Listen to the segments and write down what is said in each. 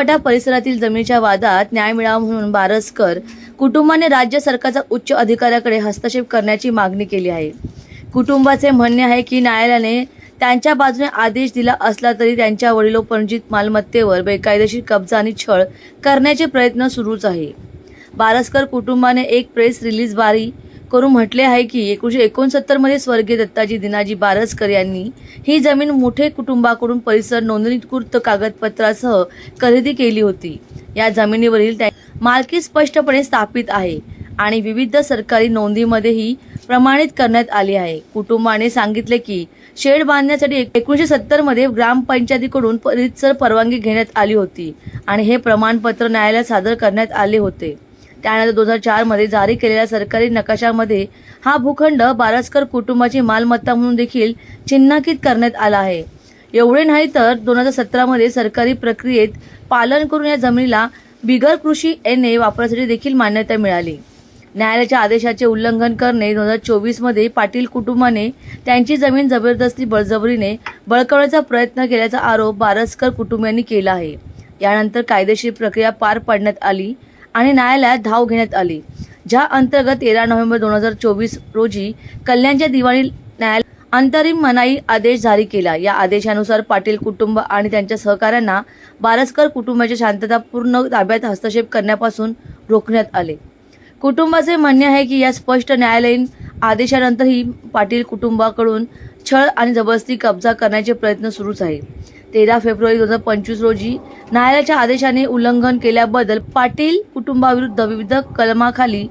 फाटा परिसरातील जमिनीच्या वादात न्याय मिळावा म्हणून बारसकर कुटुंबाने राज्य सरकारच्या उच्च अधिकाऱ्याकडे हस्तक्षेप करण्याची मागणी केली आहे. कुटुंबाचे म्हणणे आहे की न्यायालयाने त्यांच्या बाजूने आदेश दिला असला तरी त्यांच्या वडिलोपणजित मालमत्तेवर बेकायदेशीर कब्जा आणि छळ करण्याचे प्रयत्न सुरूच आहे. बारसकर कुटुंबाने एक प्रेस रिलीज बारी करून म्हटले आहे की एकोणीशे एकोणसत्तरमध्ये स्वर्गीय दत्ताजी दिनाजी बारसकर यांनी ही जमीन मोठे कुटुंबाकडून परिसर नोंदणीकृत कागदपत्रासह खरेदी केली होती. या जमिनीवरील त्या मालकी स्पष्टपणे स्थापित आहे आणि विविध सरकारी नोंदीमध्येही प्रमाणित करण्यात आली आहे. कुटुंबाने सांगितले की शेड बांधण्यासाठी एकोणीशे सत्तरमध्ये ग्रामपंचायतीकडून परिसर परवानगी घेण्यात आली होती आणि हे प्रमाणपत्र न्यायालयात सादर करण्यात आले होते. त्यानंतर दोन हजार चारमध्ये जारी केलेल्या सरकारी नकाशामध्ये हा भूखंड बारसकर कुटुंबाची मालमत्ता म्हणून देखील चिन्हांकित करण्यात आला आहे. एवढे नाही तर दोन हजार सतरामध्ये सरकारी प्रक्रियेत पालन करून या जमिनीला बिगर कृषी एन ए वापरासाठी देखील मान्यता मिळाली. न्यायालयाच्या आदेशाचे उल्लंघन करणे दोन हजार चोवीसमध्ये पाटील कुटुंबाने त्यांची जमीन जबरदस्ती बळजबरीने बळकवण्याचा प्रयत्न केल्याचा आरोप बारसकर कुटुंबियांनी केला आहे. यानंतर कायदेशीर प्रक्रिया पार पाडण्यात आली. आणि न्यायालयात धाव घेण्यात आली. ज्या अंतर्गत तेरा नोव्हेंबर दोन हजार चोवीस रोजी कल्याणच्या दिवाळी न्यायालय अंतरिम मनाई आदेश जारी केला. या आदेशानुसार पाटील कुटुंब आणि त्यांच्या सहकाऱ्यांना बारसकर कुटुंबाच्या शांततापूर्ण ताब्यात हस्तक्षेप करण्यापासून रोखण्यात आले. कुटुंबाचे म्हणणे आहे की या स्पष्ट न्यायालयीन आदेशानंतरही पाटील कुटुंबाकडून छळ आणि जबरदस्ती कब्जा करण्याचे प्रयत्न सुरूच आहे. तेरा फेब्रुवारी दोन हजार पंचवीस रोजी न्यायालयाच्या आदेशाने उल्लंघन केल्याबद्दल पाटील कुटुंबाविरुद्ध विविध कलमाखाली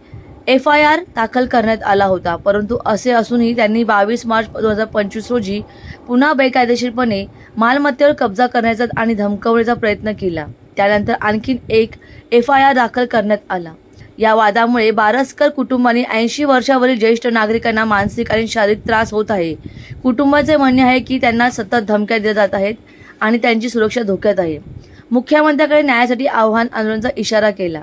एफ आय आर दाखल करण्यात आला होता. परंतु असे असूनही त्यांनी बावीस मार्च दोन हजार पंचवीस रोजी पुन्हा बेकायदेशीरपणे मालमत्तेवर कब्जा करण्याचा आणि धमकवण्याचा प्रयत्न केला. त्यानंतर आणखीन एक एफ आय आर दाखल करण्यात आला. या वादामुळे बारसकर कुटुंबाने ऐंशी वर्षावरील ज्येष्ठ नागरिकांना मानसिक आणि शारीरिक त्रास होत आहे. कुटुंबाचे म्हणणे आहे की त्यांना सतत धमक्या दिल्या जात आहेत. आणि त्यांची सुरक्षा धोक्यात आहे. मुख्यमंत्र्याकडे न्यायासाठी आव्हान आंदोलनाचा इशारा केला.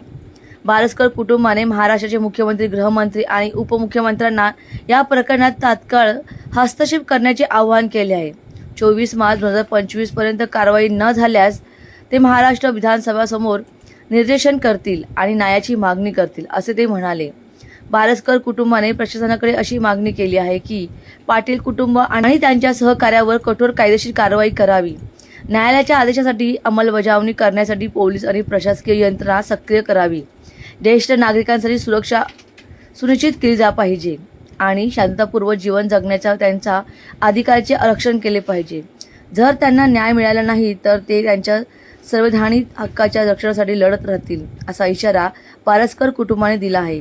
बारसकर कुटुंबाने महाराष्ट्राचे मुख्यमंत्री गृहमंत्री आणि उपमुख्यमंत्र्यांना या प्रकरणात तात्काळ हस्तक्षेप करण्याचे आवाहन केले आहे. चोवीस मार्च दोन हजार पंचवीसपर्यंत कारवाई न झाल्यास ते महाराष्ट्र विधानसभासमोर निर्देशन करतील आणि न्यायाची मागणी करतील असे ते म्हणाले. बारसकर कुटुंबाने प्रशासनाकडे अशी मागणी केली आहे की पाटील कुटुंब आणि त्यांच्या सहकार्यावर कठोर कायदेशीर कारवाई करावी. न्यायालयाच्या आदेशासाठी अंमलबजावणी करण्यासाठी पोलीस आणि प्रशासकीय यंत्रणा सक्रिय करावी. ज्येष्ठ नागरिकांसाठी सुरक्षा सुनिश्चित केली जा पाहिजे आणि शांततापूर्वक जीवन जगण्याच्या त्यांच्या अधिकाराचे आरक्षण केले पाहिजे. जर त्यांना न्याय मिळाला नाही तर ते त्यांच्या संवैधानिक हक्काच्या रक्षणासाठी लढत राहतील असा इशारा पारस्कर कुटुंबाने दिला आहे.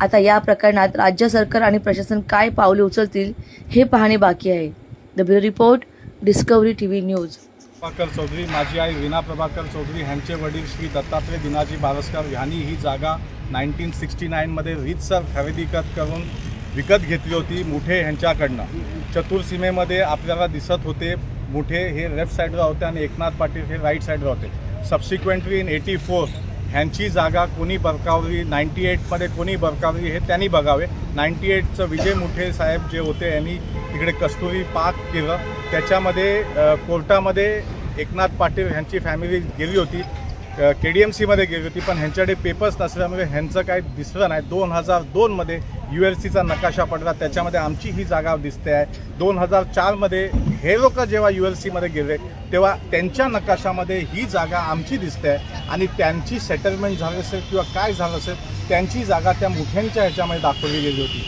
आता या प्रकरणात राज्य सरकार आणि प्रशासन काय पावले उचलतील हे पाहणे बाकी आहे. The bureau report Discovery T V news Prabhakar Chaudhari माझी आई विना प्रभाकर चौधरी ह्यांचे वडील श्री दत्तात्रय दिनाजी बारसकर यांनी ही जागा नाईन्टीन सिक्स्टी नाईनमध्ये रीतसर खरेदी करत करून विकत घेतली होती मुठे ह्यांच्याकडनं. चतुर्सीमेमध्ये आपल्याला दिसत होते मुठे हे लेफ्ट साईडला होते आणि एकनाथ पाटील हे राईट साईडला होते. सबसिक्वेंटली इन एटी फोर ह्यांची जागा कोणी बरकावली नाईन्टी एटमध्ये कोणी बरकावली हे त्यांनी बघावे. नाईन्टी एटचं विजय मुठे साहेब जे होते यांनी तिकडे कस्तुरी पाक केलं. त्याच्यामध्ये कोर्टामध्ये एकनाथ पाटील ह्यांची फॅमिली गेली होती. के डी एम सीमध्ये गेली होती पण ह्यांच्याकडे पेपर्स नसल्यामुळे ह्यांचं काही दिसलं नाही. दोन हजार दोनमध्ये यू एल सीचा नकाशा पडला. त्याच्यामध्ये आमची ही जागा दिसते आहे. दोन हजार चारमध्ये हे लोक जेव्हा यू एल सीमध्ये गेले तेव्हा त्यांच्या नकाशामध्ये ही जागा आमची दिसते आहे आणि त्यांची सेटलमेंट झाली असेल किंवा काय झालं असेल त्यांची जागा त्या मुठ्यांच्या ह्याच्यामध्ये दाखवली गेली होती.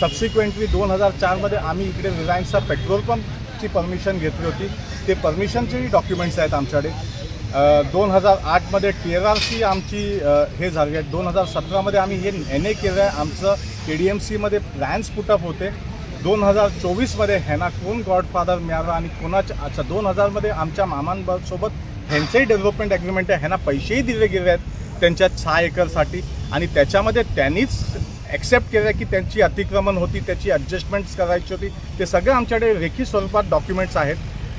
सबसिक्वेंटली दोन हजार चारमध्ये आम्ही इकडे रिलायन्सचा पेट्रोल पंपची परमिशन घेतली होती. ते परमिशनचेही डॉक्युमेंट्स आहेत आमच्याकडे. दोन हजार आठमध्ये टी आर आर सी आमची हे झाली आहे. दोन हजार सतरामध्ये आम्ही हे एन ए केलं आहे आमचं के डी एम सीमध्ये प्लॅन्स पुटअप होते. दोन हजार चोवीसमध्ये ह्यांना कोण गॉडफादर मिळाला आणि कोणाच्या अच्छा दोन हजारमध्ये आमच्या मामांसोबत ह्यांचंही डेव्हलपमेंट ॲग्रीमेंट आहे. ह्यांना पैसेही दिले गेले आहेत त्यांच्या सहा एकरसाठी. आणि त्याच्यामध्ये त्यांनीच ॲक्सेप्ट केलं की त्यांची अतिक्रमण होती त्याची ॲडजस्टमेंट्स करायची होती. ते सगळं आमच्याकडे रेखी स्वरूपात डॉक्युमेंट्स आहेत.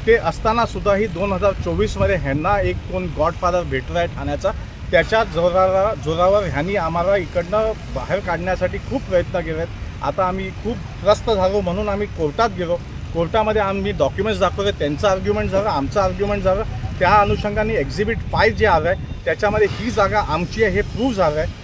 ते असताना सुद्धाही दोन हजार चोवीसमध्ये ह्यांना एक कोण गॉडफादर भेटला आहे ठाण्याचा. त्याच्या जोराला जोरावर ह्यांनी आम्हाला इकडनं बाहेर काढण्यासाठी खूप प्रयत्न केले आहेत आता आम्ही खूप त्रस्त झालो म्हणून आम्ही कोर्टात गेलो. कोर्टामध्ये आम्ही डॉक्युमेंट्स दाखवले त्यांचं आर्ग्युमेंट झालं आमचं आर्ग्युमेंट झालं. त्या अनुषंगाने एक्झिबिट फाय जे आलं आहे त्याच्यामध्ये ही जागा आमची आहे हे प्रूव्ह झालं आहे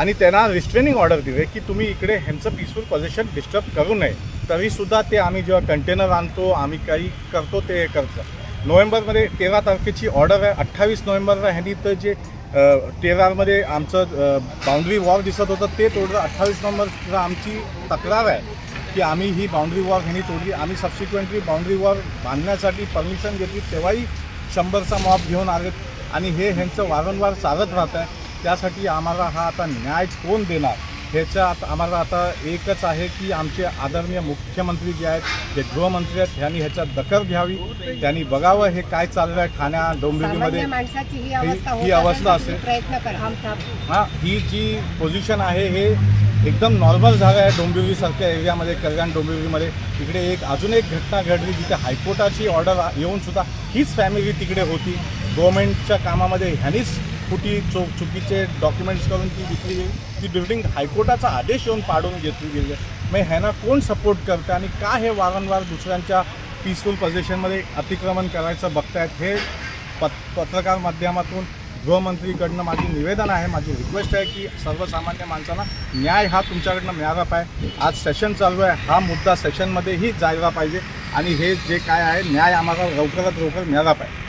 आणि त्यांना रिस्ट्रेनिंग ऑर्डर दिली की तुम्ही इकडे ह्यांचं पीसफुल पोझिशन डिस्टर्ब करू नये. तरीसुद्धा ते आम्ही जेव्हा कंटेनर आणतो आम्ही काही करतो ते हे करतं नोव्हेंबरमध्ये तेरा तारखेची ऑर्डर आहे. अठ्ठावीस नोव्हेंबरला ह्यांनी तर जे तेरामध्ये आमचं बाउंड्री वॉर दिसत होतं ते तोडलं. अठ्ठावीस नोव्हेंबरला आमची तक्रार आहे की आम्ही ही बाउंड्री वॉर ह्यांनी तोडली. आम्ही सबसिक्वेंटली बाउंड्री वॉर बांधण्यासाठी परमिशन घेतली. तेव्हाही शंभरचा मॉब घेऊन आलेत आणि हे ह्यांचं वारंवार चालत राहत आहे त्यासाठी आम्हाला हा आता न्याय कोण देणार? ह्याच्या आता आम्हाला आता एकच आहे की आमचे आदरणीय मुख्यमंत्री जे आहेत जे गृहमंत्री आहेत ह्यांनी ह्याच्यात दखल घ्यावी. त्यांनी बघावं हे काय चाललं आहे ठाण्या डोंबिवलीमध्ये. ही अवस्था असेल हां ही जी पोझिशन आहे हे एकदम नॉर्मल झालं आहे डोंबिवलीसारख्या एरियामध्ये कल्याण डोंबिवलीमध्ये. इकडे एक अजून एक घटना घडली जिथे हायकोर्टाची ऑर्डर येऊन सुद्धा हीच फॅमिली तिकडे होती. गव्हर्मेंटच्या कामामध्ये ह्यांनीच कुठी चो चुकीचे डॉक्युमेंट्स करून ती विकली गेली ती बिल्डिंग हायकोर्टाचा आदेश येऊन पाडून घेतली गेली आहे. मग ह्यांना कोण सपोर्ट करतं आणि का हे वारंवार दुसऱ्यांच्या पीसफुल पोझिशनमध्ये अतिक्रमण करायचं बघतायत हे पत पत्रकार माध्यमातून गृहमंत्रीकडनं माझी निवेदन आहे. माझी रिक्वेस्ट आहे की सर्वसामान्य माणसांना न्याय हा तुमच्याकडनं मिळाला पाहिजे. आज सेशन चालू आहे. हा मुद्दा सेशनमध्येही जायला पाहिजे. आणि हे जे काय आहे न्याय आम्हाला लवकरात लवकर मिळाला पाहिजे.